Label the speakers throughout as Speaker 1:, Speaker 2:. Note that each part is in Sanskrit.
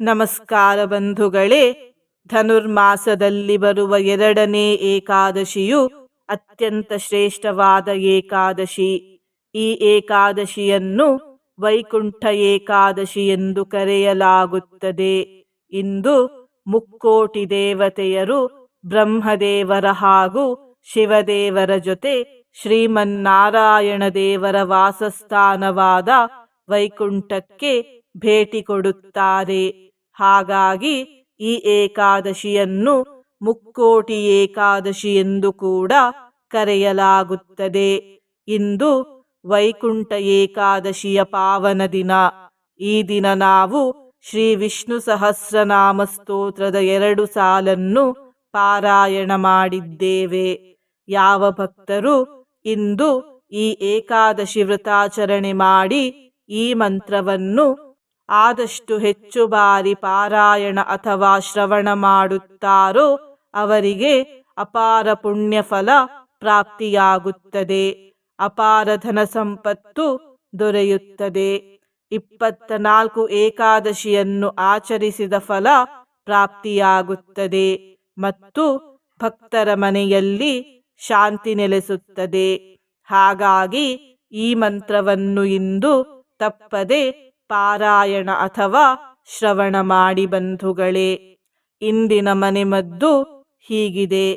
Speaker 1: ನಮಸ್ಕಾರ ಬಂಧುಗಳೇ, ಧನುರ್ಮಾಸದಲ್ಲಿ ಬರುವ ಎರಡನೇ ಏಕಾದಶಿಯು ಅತ್ಯಂತ ಶ್ರೇಷ್ಠವಾದ ಏಕಾದಶಿ. ಈ ಏಕಾದಶಿಯನ್ನು ವೈಕುಂಠ ಏಕಾದಶಿ ಎಂದು ಕರೆಯಲಾಗುತ್ತದೆ. ಇಂದು ಮುಕ್ಕೋಟಿ ದೇವತೆಯರು ಬ್ರಹ್ಮದೇವರ ಹಾಗೂ ಶಿವದೇವರ ಜೊತೆ ಶ್ರೀಮನ್ನಾರಾಯಣ ದೇವರ ವಾಸಸ್ಥಾನವಾದ ವೈಕುಂಠಕ್ಕೆ ಭೇಟಿ ಕೊಡುತ್ತಾರೆ. ಹಾಗಾಗಿ ಈ ಏಕಾದಶಿಯನ್ನು ಮುಕ್ಕೋಟಿ ಏಕಾದಶಿ ಎಂದು ಕೂಡ ಕರೆಯಲಾಗುತ್ತದೆ. ಇಂದು ವೈಕುಂಠ ಏಕಾದಶಿಯ ಪಾವನ ದಿನ. ಈ ದಿನ ನಾವು ಶ್ರೀ ವಿಷ್ಣು ಸಹಸ್ರನಾಮ ಸ್ತೋತ್ರದ ಎರಡು ಸಾಲನ್ನು ಪಾರಾಯಣ ಮಾಡಿದ್ದೇವೆ. ಯಾವ ಭಕ್ತರು ಇಂದು ಈ ಏಕಾದಶಿ ವ್ರತಾಚರಣೆ ಮಾಡಿ ಈ ಮಂತ್ರವನ್ನು ಆದಷ್ಟು ಹೆಚ್ಚು ಬಾರಿ ಪಾರಾಯಣ ಅಥವಾ ಶ್ರವಣ ಮಾಡುತ್ತಾರೋ ಅವರಿಗೆ ಅಪಾರ ಪುಣ್ಯ ಫಲ ಪ್ರಾಪ್ತಿಯಾಗುತ್ತದೆ. ಅಪಾರ ಧನ ಸಂಪತ್ತು ದೊರೆಯುತ್ತದೆ. ಇಪ್ಪತ್ತ ನಾಲ್ಕು ಏಕಾದಶಿಯನ್ನು ಆಚರಿಸಿದ ಫಲ ಪ್ರಾಪ್ತಿಯಾಗುತ್ತದೆ ಮತ್ತು ಭಕ್ತರ ಮನೆಯಲ್ಲಿ ಶಾಂತಿ ನೆಲೆಸುತ್ತದೆ. ಹಾಗಾಗಿ ಈ ಮಂತ್ರವನ್ನು ಇಂದು ತಪ್ಪದೆ ಪಾರಾಯಣ ಅಥವಾ ಶ್ರವಣ ಮಾಡಿ ಬಂಧುಗಳೇ, ಇಂದಿನ ಮನೆಮದ್ದು ಹೀಗಿದೆ.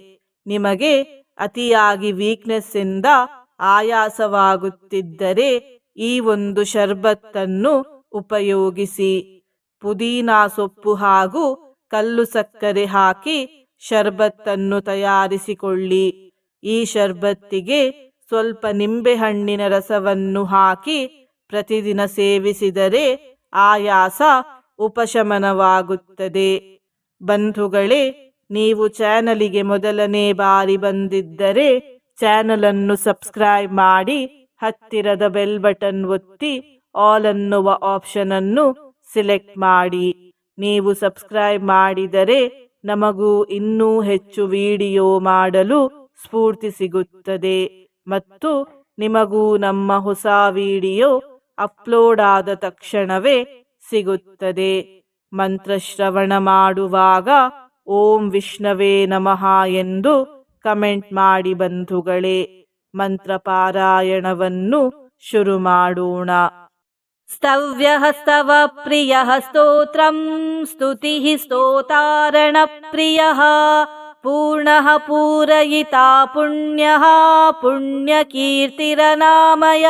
Speaker 1: ನಿಮಗೆ ಅತಿಯಾಗಿ ವೀಕ್ನೆಸ್ ಇಂದ ಆಯಾಸವಾಗುತ್ತಿದ್ದರೆ ಈ ಒಂದು ಶರ್ಬತ್ತನ್ನು ಉಪಯೋಗಿಸಿ. ಪುದೀನಾ ಸೊಪ್ಪು ಹಾಗೂ ಕಲ್ಲು ಸಕ್ಕರೆ ಹಾಕಿ ಶರ್ಬತ್ತನ್ನು ತಯಾರಿಸಿಕೊಳ್ಳಿ. ಈ ಶರ್ಬತ್ತಿಗೆ ಸ್ವಲ್ಪ ನಿಂಬೆಹಣ್ಣಿನ ರಸವನ್ನು ಹಾಕಿ ಪ್ರತಿದಿನ ಸೇವಿಸಿದರೆ ಆಯಾಸ ಉಪಶಮನವಾಗುತ್ತದೆ. ಬಂಧುಗಳೇ, ನೀವು ಚಾನಲಿಗೆ ಮೊದಲನೇ ಬಾರಿ ಬಂದಿದ್ದರೆ ಚಾನಲನ್ನು ಸಬ್ಸ್ಕ್ರೈಬ್ ಮಾಡಿ ಹತ್ತಿರದ ಬೆಲ್ ಬಟನ್ ಒತ್ತಿ ಆಲ್ ಅನ್ನುವ ಆಪ್ಷನ್ ಅನ್ನು ಸಿಲೆಕ್ಟ್ ಮಾಡಿ. ನೀವು ಸಬ್ಸ್ಕ್ರೈಬ್ ಮಾಡಿದರೆ ನಮಗೂ ಇನ್ನೂ ಹೆಚ್ಚು ವಿಡಿಯೋ ಮಾಡಲು ಸ್ಫೂರ್ತಿ ಸಿಗುತ್ತದೆ. ಮತ್ತು ನಿಮಗೂ ನಮ್ಮ ಹೊಸ ವಿಡಿಯೋ ಅಪ್ಲೋಡ್ ಆದ ತಕ್ಷಣವೇ ಸಿಗುತ್ತದೆ. ಮಂತ್ರಶ್ರವಣ ಮಾಡುವಾಗ ಓಂ ವಿಷ್ಣವೇ ನಮಃ ಎಂದು ಕಮೆಂಟ್ ಮಾಡಿ ಬಂಧುಗಳೇ, ಮಂತ್ರ ಪಾರಾಯಣವನ್ನು ಶುರು ಮಾಡೋಣ. ಸ್ತವ್ಯ ಸ್ತವ ಪ್ರಿಯ ಸ್ತೋತ್ರಂ, ಸ್ತುತಿ ಸ್ತೋತಾರಣ ಪ್ರಿಯ, ಪೂರ್ಣ ಪೂರಯಿತಾ ಪುಣ್ಯ, ಪುಣ್ಯಕೀರ್ತಿರನಾಮಯ.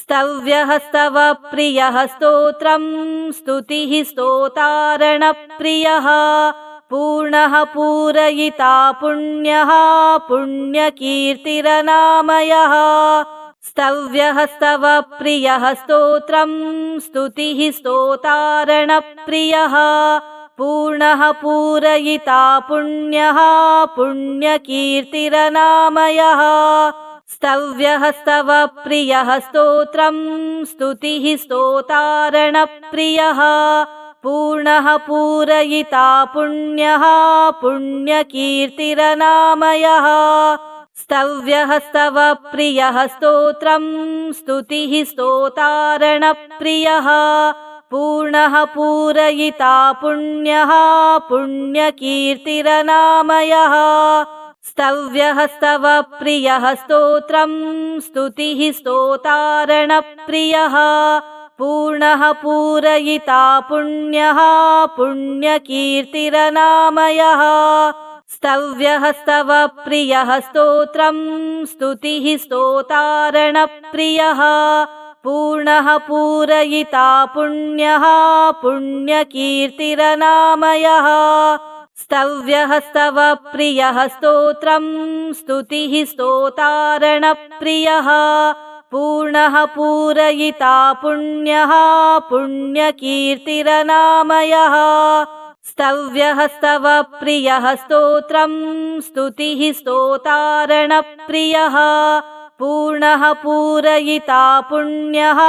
Speaker 1: स्तव्यः स्तव प्रियः स्तोत्रम् स्तुतिः स्तोतारणप्रियः पूर्णः पूरयिता पुण्यः पुण्यकीर्तिरनामयः। स्तव्यः स्तव प्रियः स्तोत्रम् स्तुतिः स्तोतारणप्रियः पूर्णः पूरयिता पुण्यः पुण्यकीर्तिरनामयः स्तव्यः स्तव प्रियः स्तोत्रम् स्तुतिः स्तोतारणप्रियः। पूर्णः पूरयिता पुण्यः पुण्यकीर्तिरनामयः। स्तव्यः स्तव प्रियः स्तोत्रम् स्तुतिः स्तोतारणप्रियः। पूर्णः पूरयिता पुण्यः पुण्यकीर्तिरनामयः स्तव्यः स्तव प्रियः स्तोत्रम् स्तुतिः स्तोतारणप्रियः पूर्णः पूरयिता पुण्यः पुण्यकीर्तिरनामयः। स्तव्यः स्तव प्रियः स्तोत्रम् स्तुतिः स्तोतारणप्रियः पूर्णः पूरयिता पुण्यः पुण्यकीर्तिरनामयः स्तव्यः स्तव प्रियः स्तोत्रम् स्तुतिः स्तोतारणप्रियः पूर्णः पूरयिता पुण्यः पुण्यकीर्तिरनामयः। स्तव्यः स्तव प्रियः स्तोत्रम् स्तुतिः स्तोतारणप्रियः पूर्णः पूरयिता पुण्यः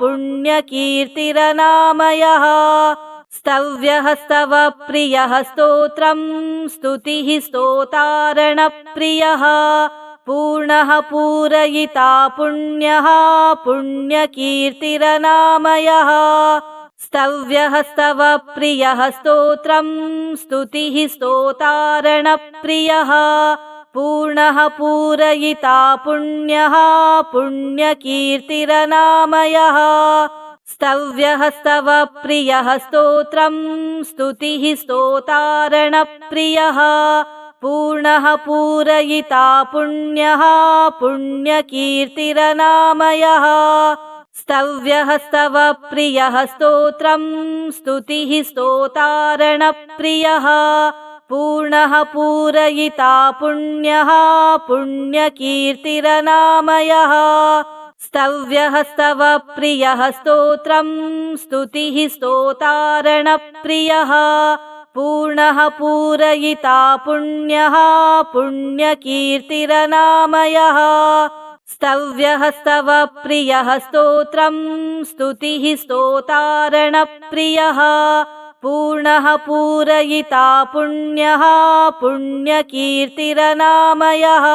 Speaker 1: पुण्यकीर्तिरनामयः स्तव्यः स्तव प्रियः स्तोत्रम् स्तुतिः स्तोतारणप्रियः। पूर्णः पूरयिता पुण्यः पुण्यकीर्तिरनामयः। स्तव्यः स्तव प्रियः स्तोत्रम् स्तुतिः स्तोतारणप्रियः। पूर्णः पूरयिता पुण्यः पुण्यकीर्तिरनामयः स्तव्यः स्तव प्रियः स्तोत्रम् स्तुतिः स्तोतारणप्रियः पूर्णः पूरयिता पुण्यः पुण्यकीर्तिरनामयः। स्तव्यः स्तव प्रियः स्तोत्रम् स्तुतिः स्तोतारणप्रियः पूर्णः पूरयिता पुण्यः पुण्यकीर्तिरनामयः स्तव्यः स्तव प्रियः स्तोत्रम् स्तुतिः स्तोतारणप्रियः। पूर्णः पूरयिता पुण्यः पुण्यकीर्तिरनामयः। स्तव्यः स्तव प्रियः स्तोत्रम् स्तुतिः स्तोतारणप्रियः। पूर्णः पूरयिता पुण्यः पुण्यकीर्तिरनामयः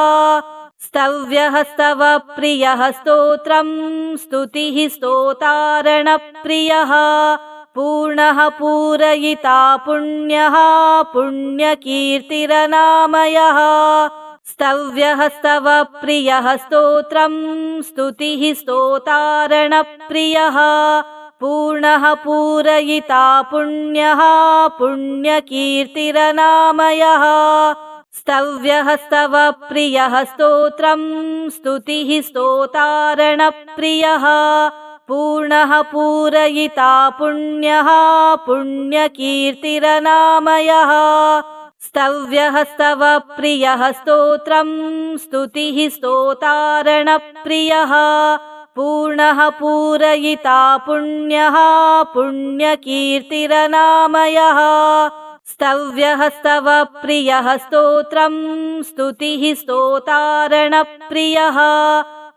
Speaker 1: स्तव्यः स्तव प्रियः स्तोत्रम् स्तुतिः स्तोतारणप्रियः पूर्णः पूरयिता पुण्यः पुण्यकीर्तिरनामयः। स्तव्यः स्तव प्रियः स्तोत्रम् स्तुतिः स्तोतारणप्रियः पूर्णः पूरयिता पुण्यः पुण्यकीर्तिरनामयः स्तव्यः स्तव प्रियः स्तोत्रम् स्तुतिः स्तोतारणप्रियः पूर्णः पूरयिता पुण्यः पुण्यकीर्तिरनामयः। स्तव्यः स्तव प्रियः स्तोत्रम् स्तुतिः स्तोतारणप्रियः पूर्णः पूरयिता पुण्यः पुण्यकीर्तिरनामयः स्तव्यः स्तव प्रियः स्तोत्रम् स्तुतिः स्तोतारणप्रियः।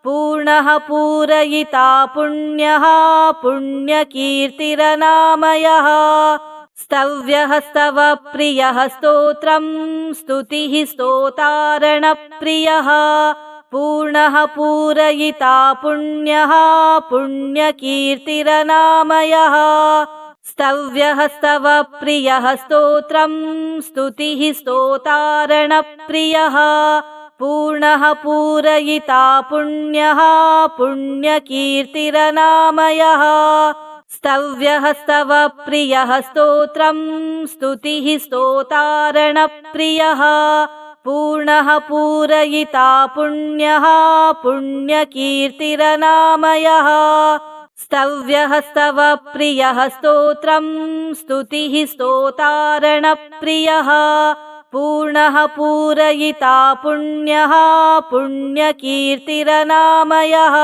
Speaker 1: पूर्णः पूरयिता पुण्यः पुण्यकीर्तिरनामयः। स्तव्यः स्तव प्रियः स्तोत्रम् स्तुतिः स्तोतारणप्रियः। पूर्णः पूरयिता पुण्यः पुण्यकीर्तिरनामयः स्तव्यः स्तव प्रियः स्तोत्रम् स्तुतिः स्तोतारणप्रियः पूर्णः पूरयिता पुण्यः पुण्यकीर्तिरनामयः। स्तव्यः स्तव प्रियः स्तोत्रम् स्तुतिः स्तोतारणप्रियः पूर्णः पूरयिता पुण्यः पुण्यकीर्तिरनामयः स्तव्यः स्तव प्रियः स्तोत्रम् स्तुतिः स्तोतारणप्रियः। पूर्णः पूरयिता पुण्यः पुण्यकीर्तिरनामयः।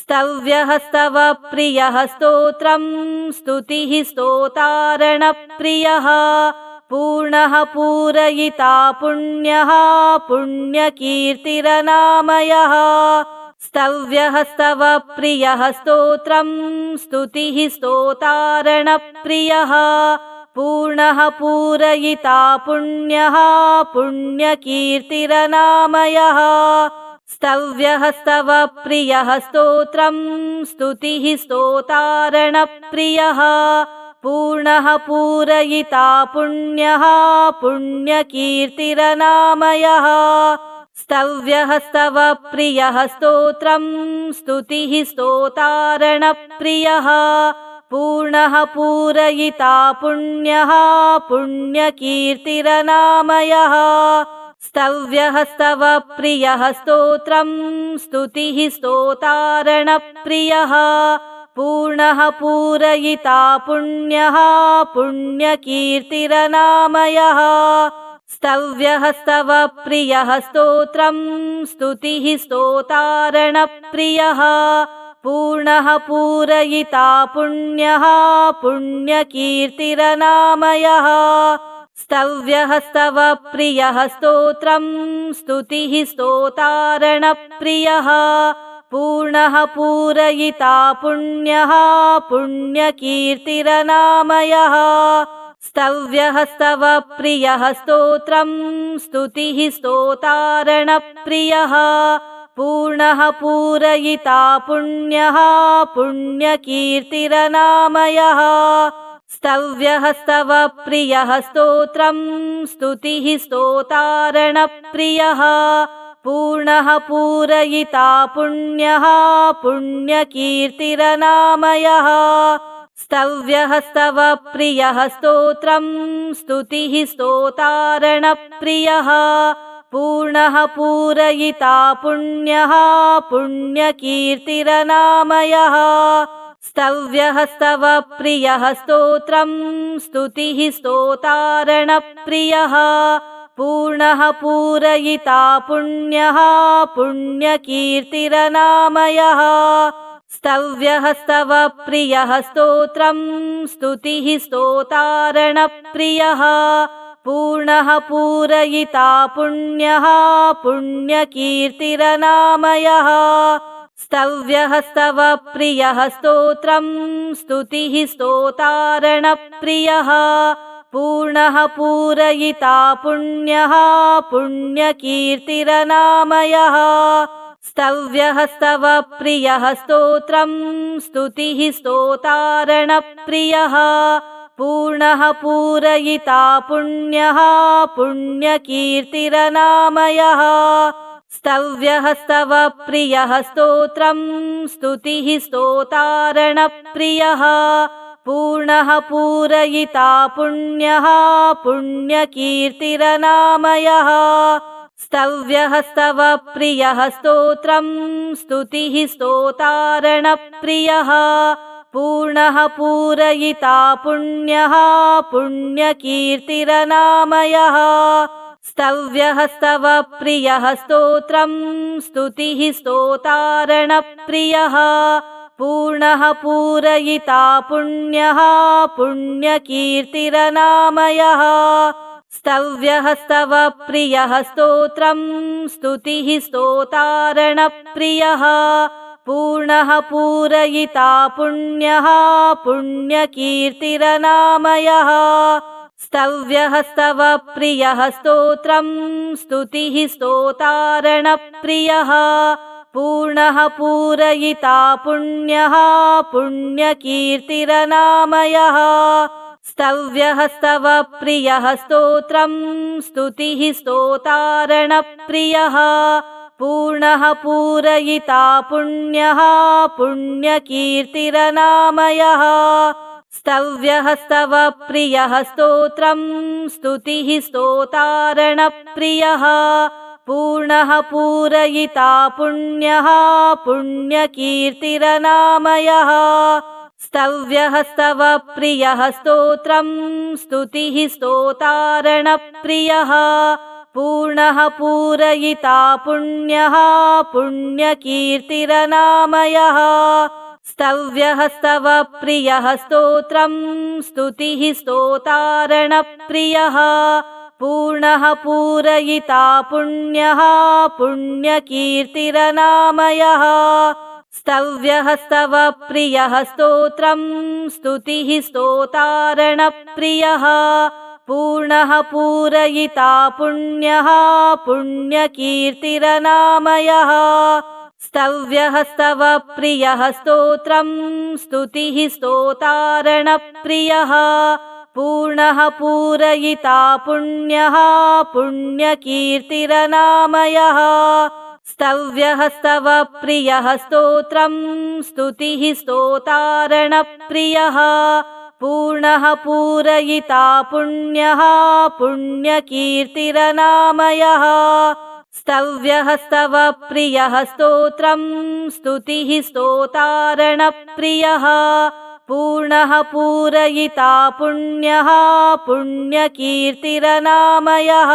Speaker 1: स्तव्यः स्तव प्रियः स्तोत्रम् स्तुतिः स्तोतारणप्रियः। पूर्णः पूरयिता पुण्यः पुण्यकीर्तिरनामयः स्तव्यः स्तव प्रियः स्तोत्रम् स्तुतिः स्तोतारणप्रियः। पूर्णः पूरयिता पुण्यः पुण्यकीर्तिरनामयः। स्तव्यः स्तव प्रियः स्तोत्रम् स्तुतिः स्तोतारणप्रियः। पूर्णः पूरयिता पुण्यः पुण्यकीर्तिरनामयः स्तव्यः स्तव प्रियः स्तोत्रम् स्तुतिः स्तोतारणप्रियः। पूर्णः पूरयिता पुण्यः पुण्यकीर्तिरनामयः। स्तव्यः स्तव प्रियः स्तोत्रम् स्तुतिः स्तोतारणप्रियः। पूर्णः पूरयिता पुण्यः पुण्यकीर्तिरनामयः स्तव्यः स्तव प्रियः स्तोत्रम् स्तुतिः स्तोतारणप्रियः। पूर्णः पूरयिता पुण्यः पुण्यकीर्तिरनामयः। स्तव्यः स्तव प्रियः स्तोत्रम् स्तुतिः स्तोतारणप्रियः। पूर्णः पूरयिता पुण्यः पुण्यकीर्तिरनामयः स्तव्यः स्तव प्रियः स्तोत्रम् स्तुतिः स्तोतारणप्रियः। पूर्णः पूरयिता पुण्यः पुण्यकीर्तिरनामयः। स्तव्यः स्तव प्रियः स्तोत्रम् स्तुतिः स्तोतारणप्रियः। पूर्णः पूरयिता पुण्यः पुण्यकीर्तिरनामयः स्तव्यः स्तव प्रियः स्तोत्रम् स्तुतिः स्तोतारणप्रियः। पूर्णः पूरयिता पुण्यः पुण्यकीर्तिरनामयः। स्तव्यः स्तव प्रियः स्तोत्रम् स्तुतिः स्तोतारणप्रियः। पूर्णः पूरयिता पुण्यः पुण्यकीर्तिरनामयः स्तव्यः स्तव प्रियः स्तोत्रम् स्तुतिः स्तोतारणप्रियः। पूर्णः पूरयिता पुण्यः पुण्यकीर्तिरनामयः। स्तव्यः स्तव प्रियः स्तोत्रम् स्तुतिः स्तोतारणप्रियः। पूर्णः पूरयिता पुण्यः पुण्यकीर्तिरनामयः स्तव्यः स्तव प्रियः स्तोत्रम् स्तुतिः स्तोतारणप्रियः पूर्णः पूरयिता पुण्यः पुण्यकीर्तिरनामयः। स्तव्यः स्तव प्रियः स्तोत्रम् स्तुतिः स्तोतारणप्रियः पूर्णः पूरयिता पुण्यः पुण्यकीर्तिरनामयः स्तव्यः स्तव प्रियः स्तोत्रम् स्तुतिः स्तोतारणप्रियः। पूर्णः पूरयिता पुण्यः पुण्यकीर्तिरनामयः। स्तव्यः स्तव प्रियः स्तोत्रम् स्तुतिः स्तोतारणप्रियः। पूर्णः पूरयिता पुण्यः पुण्यकीर्तिरनामयः स्तव्यः स्तव प्रियः स्तोत्रम् स्तुतिः स्तोतारणप्रियः। पूर्णः पूरयिता पुण्यः पुण्यकीर्तिरनामयः। स्तव्यः स्तव प्रियः स्तोत्रम् स्तुतिः स्तोतारणप्रियः। पूर्णः पूरयिता पुण्यः पुण्यकीर्तिरनामयः स्तव्यः स्तव प्रियः स्तोत्रम् स्तुतिः स्तोतारणप्रियः पूर्णः पूरयिता पुण्यः पुण्यकीर्तिरनामयः। स्तव्यः स्तव प्रियः स्तोत्रम् स्तुतिः स्तोतारणप्रियः पूर्णः पूरयिता पुण्यः पुण्यकीर्तिरनामयः स्तव्यः स्तव प्रियः स्तोत्रम् स्तुतिः स्तोतारणप्रियः। पूर्णः पूरयिता पुण्यः पुण्यकीर्तिरनामयः। स्तव्यः स्तव प्रियः स्तोत्रम् स्तुतिः स्तोतारणप्रियः। पूर्णः पूरयिता पुण्यः पुण्यकीर्तिरनामयः स्तव्यः स्तव प्रियः स्तोत्रम् स्तुतिः स्तोतारणप्रियः पूर्णः पूरयिता पुण्यः पुण्यकीर्तिरनामयः। स्तव्यः स्तव प्रियः स्तोत्रम् स्तुतिः स्तोतारणप्रियः पूर्णः पूरयिता पुण्यः पुण्यकीर्तिरनामयः स्तव्यः स्तव प्रियः स्तोत्रम् स्तुतिः स्तोतारणप्रियः पूर्णः पूरयिता पुण्यः पुण्यकीर्तिरनामयः। स्तव्यः स्तव प्रियः स्तोत्रम् स्तुतिः स्तोतारणप्रियः पूर्णः पूरयिता पुण्यः पुण्यकीर्तिरनामयः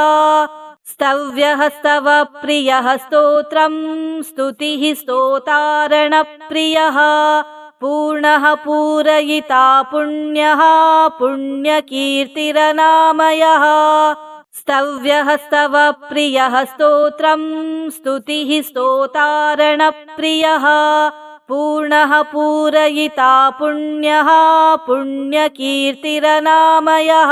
Speaker 1: स्तव्यः स्तव प्रियः स्तोत्रम् स्तुतिः स्तोतारणप्रियः। पूर्णः पूरयिता पुण्यः पुण्यकीर्तिरनामयः। स्तव्यः स्तव प्रियः स्तोत्रम् स्तुतिः स्तोतारणप्रियः। पूर्णः पूरयिता पुण्यः पुण्यकीर्तिरनामयः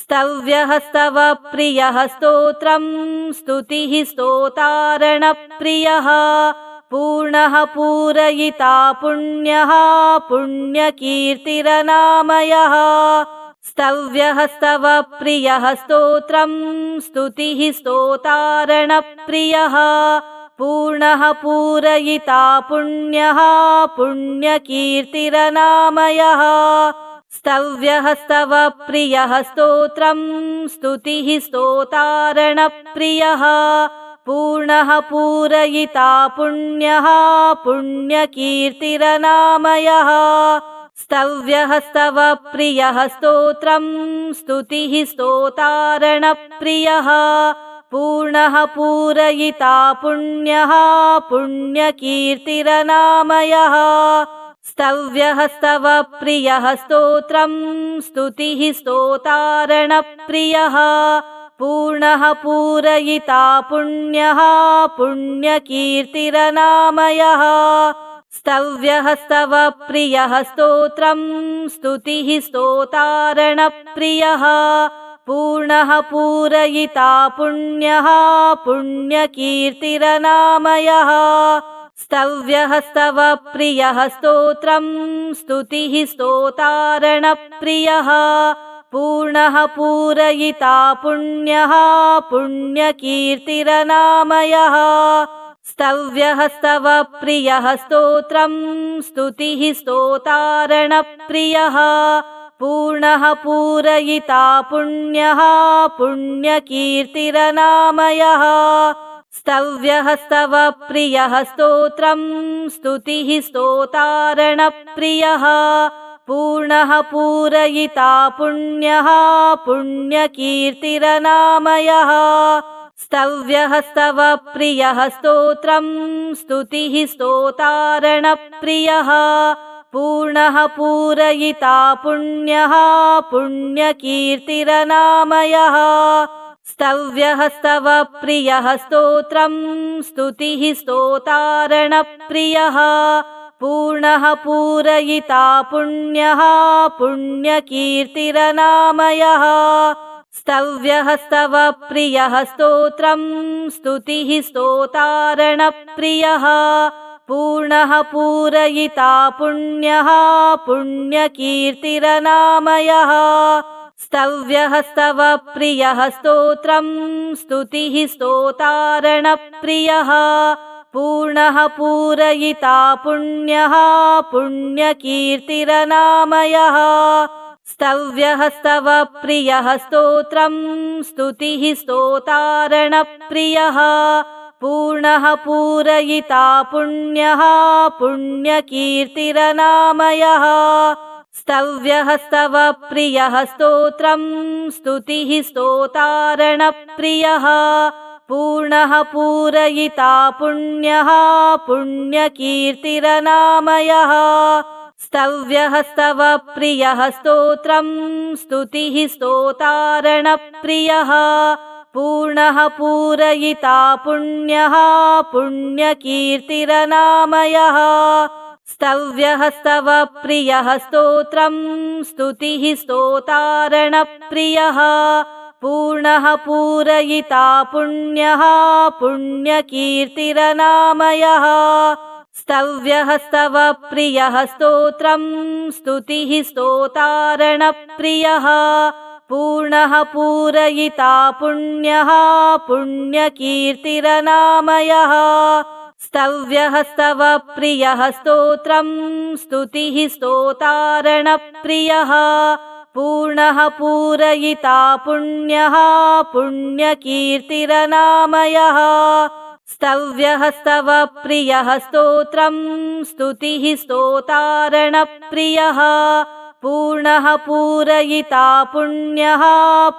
Speaker 1: स्तव्यः स्तव प्रियः स्तोत्रम् स्तुतिः स्तोतारणप्रियः पूर्णः पूरयिता पुण्यः पुण्यकीर्तिरनामयः। स्तव्यः स्तव प्रियः स्तोत्रम् स्तुतिः स्तोतारणप्रियः पूर्णः पूरयिता पुण्यः पुण्यकीर्तिरनामयः स्तव्यः स्तव प्रियः स्तोत्रम् स्तुतिः स्तोतारणप्रियः। पूर्णः पूरयिता पुण्यः पुण्यकीर्तिरनामयः। स्तव्यः स्तव प्रियः स्तोत्रम् स्तुतिः स्तोतारणप्रियः। पूर्णः पूरयिता पुण्यः पुण्यकीर्तिरनामयः स्तव्यः स्तव प्रियः स्तोत्रम् स्तुतिः स्तोतारणप्रियः। पूर्णः पूरयिता पुण्यः पुण्यकीर्तिरनामयः। स्तव्यः स्तव प्रियः स्तोत्रम् स्तुतिः स्तोतारणप्रियः। पूर्णः पूरयिता पुण्यः पुण्यकीर्तिरनामयः स्तव्यः स्तव प्रियः स्तोत्रम् स्तुतिः स्तोतारणप्रियः पूर्णः पूरयिता पुण्यः पुण्यकीर्तिरनामयः। स्तव्यः स्तव प्रियः स्तोत्रम् स्तुतिः स्तोतारणप्रियः पूर्णः पूरयिता पुण्यः पुण्यकीर्तिरनामयः स्तव्यः स्तव प्रियः स्तोत्रम् स्तुतिः स्तोतारणप्रियः। पूर्णः पूरयिता पुण्यः पुण्यकीर्तिरनामयः। स्तव्यः स्तव प्रियः स्तोत्रम् स्तुतिः स्तोतारणप्रियः। पूर्णः पूरयिता पुण्यः पुण्यकीर्तिरनामयः स्तव्यः स्तव प्रियः स्तोत्रम् स्तुतिः स्तोतारणप्रियः पूर्णः पूरयिता पुण्यः पुण्यकीर्तिरनामयः। स्तव्यः स्तव प्रियः स्तोत्रम् स्तुतिः स्तोतारणप्रियः पूर्णः पूरयिता पुण्यः पुण्यकीर्तिरनामयः स्तव्यः स्तव प्रियः स्तोत्रम् स्तुतिः स्तोतारणप्रियः पूर्णः पूरयिता पुण्यः पुण्यकीर्तिरनामयः। स्तव्यः स्तव प्रियः स्तोत्रम् स्तुतिः स्तोतारणप्रियः पूर्णः पूरयिता पुण्यः पुण्यकीर्तिरनामयः स्तव्यः स्तव प्रियः स्तोत्रम् स्तुतिः स्तोतारणप्रियः। पूर्णः पूरयिता पुण्यः पुण्यकीर्तिरनामयः। स्तव्यः स्तव प्रियः स्तोत्रम् स्तुतिः स्तोतारणप्रियः। पूर्णः पूरयिता पुण्यः पुण्यकीर्तिरनामयः स्तव्यः स्तव प्रियः स्तोत्रम् स्तुतिः स्तोतारणप्रियः पूर्णः पूरयिता पुण्यः पुण्यकीर्तिरनामयः। स्तव्यः स्तव प्रियः स्तोत्रम् स्तुतिः स्तोतारणप्रियः पूर्णः पूरयिता पुण्यः पुण्यकीर्तिरनामयः स्तव्यः स्तव प्रियः स्तोत्रम् स्तुतिः स्तोतारणप्रियः। पूर्णः पूरयिता पुण्यः पुण्यकीर्तिरनामयः। स्तव्यः स्तव प्रियः स्तोत्रम् स्तुतिः स्तोतारणप्रियः। पूर्णः पूरयिता पुण्यः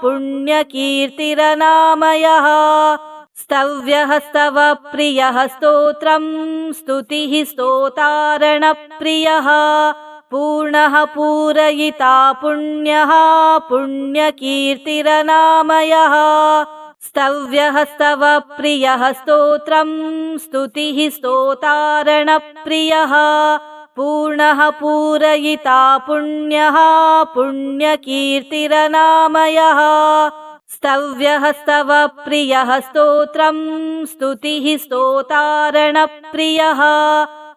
Speaker 1: पुण्यकीर्तिरनामयः स्तव्यः स्तव प्रियः स्तोत्रम् स्तुतिः स्तोतारणप्रियः पूर्णः पूरयिता पुण्यः पुण्यकीर्तिरनामयः। स्तव्यः स्तव प्रियः स्तोत्रम् स्तुतिः स्तोतारणप्रियः पूर्णः पूरयिता पुण्यः पुण्यकीर्तिरनामयः स्तव्यः स्तव प्रियः स्तोत्रम् स्तुतिः स्तोतारणप्रियः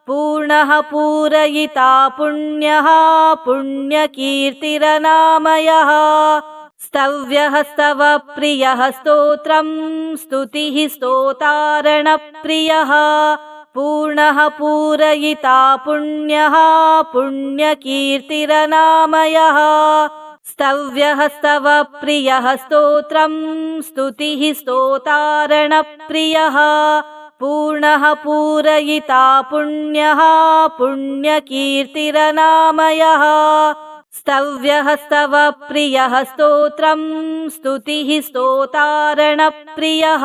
Speaker 1: पूर्णः पूरयिता पुण्यः पुण्यकीर्तिरनामयः। स्तव्यः स्तव प्रियः स्तोत्रम् स्तुतिः स्तोतारणप्रियः पूर्णः पूरयिता पुण्यः पुण्यकीर्तिरनामयः स्तव्यः स्तव प्रियः स्तोत्रम् स्तुतिः स्तोतारणप्रियः। पूर्णः पूरयिता पुण्यः पुण्यकीर्तिरनामयः। स्तव्यः स्तव प्रियः स्तोत्रम् स्तुतिः स्तोतारणप्रियः।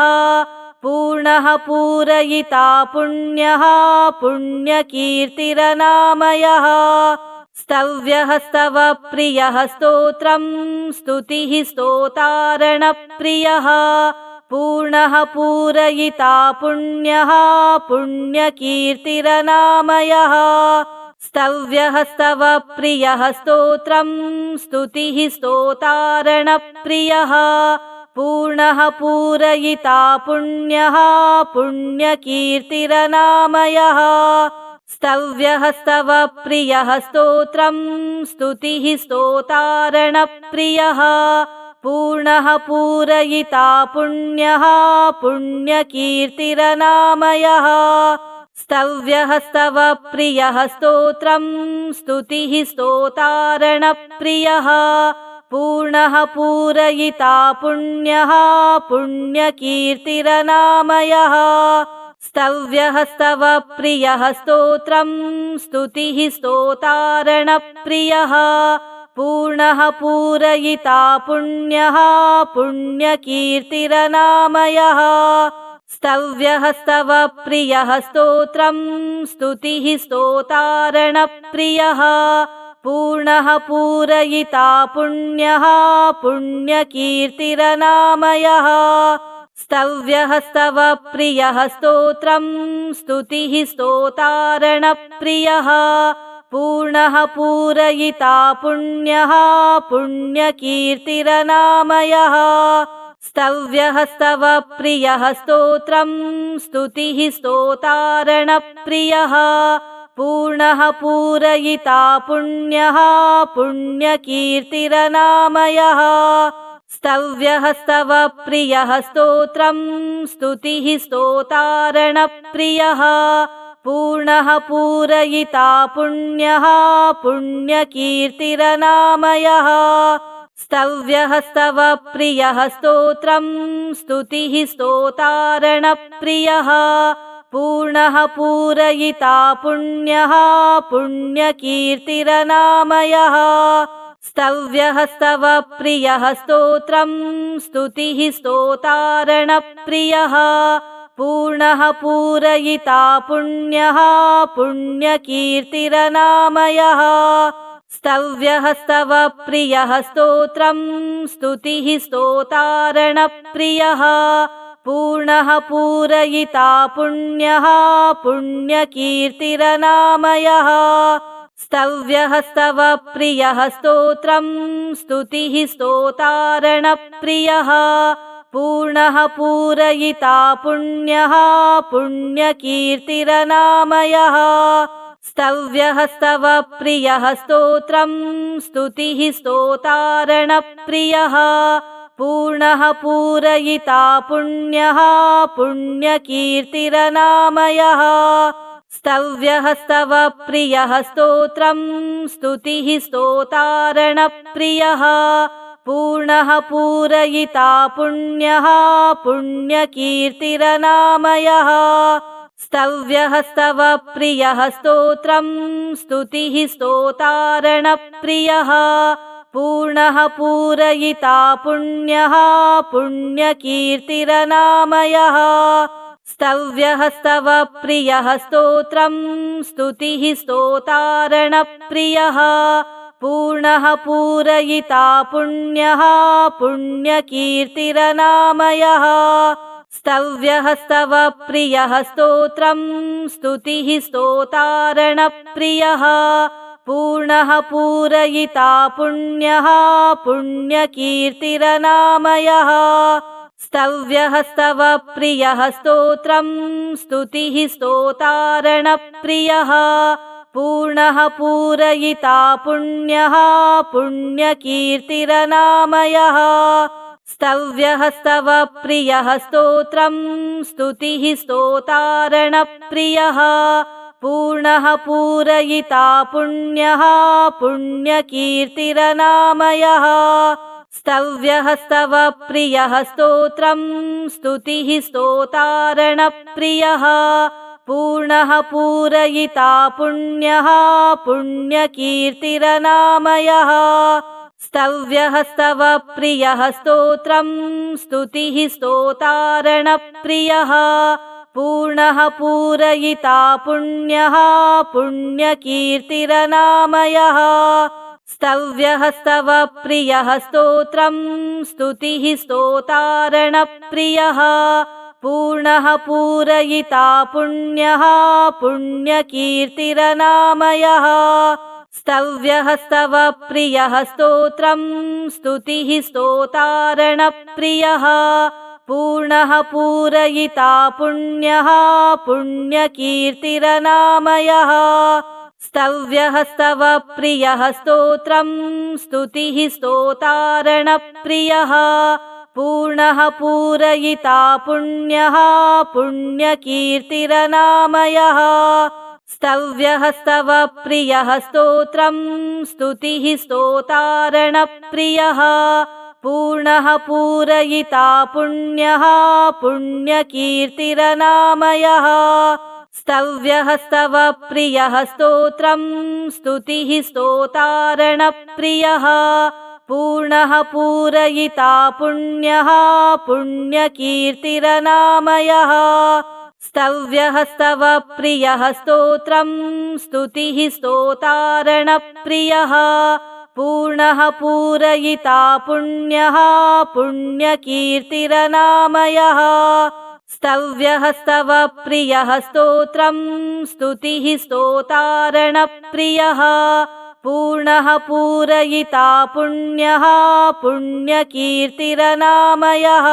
Speaker 1: पूर्णः पूरयिता पुण्यः पुण्यकीर्तिरनामयः स्तव्यः स्तव प्रियः स्तोत्रम् स्तुतिः स्तोतारणप्रियः पूर्णः पूरयिता पुण्यः पुण्यकीर्तिरनामयः। स्तव्यः स्तव प्रियः स्तोत्रम् स्तुतिः स्तोतारणप्रियः पूर्णः पूरयिता पुण्यः पुण्यकीर्तिरनामयः स्तव्यः स्तव प्रियः स्तोत्रम् स्तुतिः स्तोतारणप्रियः। पूर्णः पूरयिता पुण्यः पुण्यकीर्तिरनामयः। स्तव्यः स्तव प्रियः स्तोत्रम् स्तुतिः स्तोतारणप्रियः। पूर्णः पूरयिता पुण्यः पुण्यकीर्तिरनामयः स्तव्यः स्तव प्रियः स्तोत्रम् स्तुतिः स्तोतारणप्रियः। पूर्णः पूरयिता पुण्यः पुण्यकीर्तिरनामयः। स्तव्यः स्तव प्रियः स्तोत्रम् स्तुतिः स्तोतारणप्रियः। पूर्णः पूरयिता पुण्यः पुण्यकीर्तिरनामयः स्तव्यः स्तव प्रियः स्तोत्रम् स्तुतिः स्तोतारणप्रियः पूर्णः पूरयिता पुण्यः पुण्यकीर्तिरनामयः। स्तव्यः स्तव प्रियः स्तोत्रम् स्तुतिः स्तोतारणप्रियः पूर्णः पूरयिता पुण्यः पुण्यकीर्तिरनामयः स्तव्यः स्तव प्रियः स्तोत्रम् स्तुतिः स्तोतारणप्रियः। पूर्णः पूरयिता पुण्यः पुण्यकीर्तिरनामयः। स्तव्यः स्तव प्रियः स्तोत्रम् स्तुतिः स्तोतारणप्रियः। पूर्णः पूरयिता पुण्यः पुण्यकीर्तिरनामयः स्तव्यः स्तव प्रियः स्तोत्रम् स्तुतिः स्तोतारणप्रियः। पूर्णः पूरयिता पुण्यः पुण्यकीर्तिरनामयः। स्तव्यः स्तव प्रियः स्तोत्रम् स्तुतिः स्तोतारणप्रियः। पूर्णः पूरयिता पुण्यः पुण्यकीर्तिरनामयः स्तव्यः स्तव प्रियः स्तोत्रम् स्तुतिः स्तोतारणप्रियः। पूर्णः पूरयिता पुण्यः पुण्यकीर्तिरनामयः। स्तव्यः स्तव प्रियः स्तोत्रम् स्तुतिः स्तोतारणप्रियः। पूर्णः पूरयिता पुण्यः पुण्यकीर्तिरनामयः स्तव्यः स्तव प्रियः स्तोत्रम् स्तुतिः स्तोतारणप्रियः। पूर्णः पूरयिता पुण्यः पुण्यकीर्तिरनामयः। स्तव्यः स्तव प्रियः स्तोत्रम् स्तुतिः स्तोतारणप्रियः। पूर्णः पूरयिता पुण्यः पुण्यकीर्तिरनामयः स्तव्यः स्तव प्रियः स्तोत्रम् स्तुतिः स्तोतारणप्रियः पूर्णः पूरयिता पुण्यः पुण्यकीर्तिरनामयः। स्तव्यः स्तव प्रियः स्तोत्रम् स्तुतिः स्तोतारणप्रियः पूर्णः पूरयिता पुण्यः पुण्यकीर्तिरनामयः स्तव्यः स्तव प्रियः स्तोत्रम् स्तुतिः स्तोतारणप्रियः। पूर्णः पूरयिता पुण्यः पुण्यकीर्तिरनामयः। स्तव्यः स्तव प्रियः स्तोत्रम् स्तुतिः स्तोतारणप्रियः। पूर्णः पूरयिता पुण्यः पुण्यकीर्तिरनामयः स्तव्यः स्तव प्रियः स्तोत्रम् स्तुतिः स्तोतारणप्रियः। पूर्णः पूरयिता पुण्यः पुण्यकीर्तिरनामयः। स्तव्यः स्तव प्रियः स्तोत्रम् स्तुतिः स्तोतारणप्रियः। पूर्णः पूरयिता पुण्यः पुण्यकीर्तिरनामयः स्तव्यः स्तव प्रियः स्तोत्रम् स्तुतिः स्तोतारणप्रियः पूर्णः पूरयिता पुण्यः पुण्यकीर्तिरनामयः। स्तव्यः स्तव प्रियः स्तोत्रम् स्तुतिः स्तोतारणप्रियः पूर्णः पूरयिता पुण्यः पुण्यकीर्तिरनामयः स्तव्यः स्तव प्रियः स्तोत्रम् स्तुतिः स्तोतारणप्रियः। पूर्णः पूरयिता पुण्यः पुण्यकीर्तिरनामयः। स्तव्यः स्तव प्रियः स्तोत्रम् स्तुतिः स्तोतारणप्रियः। पूर्णः पूरयिता पुण्यः पुण्यकीर्तिरनामयः स्तव्यः स्तव प्रियः स्तोत्रम् स्तुतिः स्तोतारणप्रियः पूर्णः पूरयिता पुण्यः पुण्यकीर्तिरनामयः। स्तव्यः स्तव प्रियः स्तोत्रम् स्तुतिः स्तोतारणप्रियः पूर्णः पूरयिता पुण्यः पुण्यकीर्तिरनामयः स्तव्यः स्तव प्रियः स्तोत्रम् स्तुतिः स्तोतारणप्रियः। पूर्णः पूरयिता पुण्यः पुण्यकीर्तिरनामयः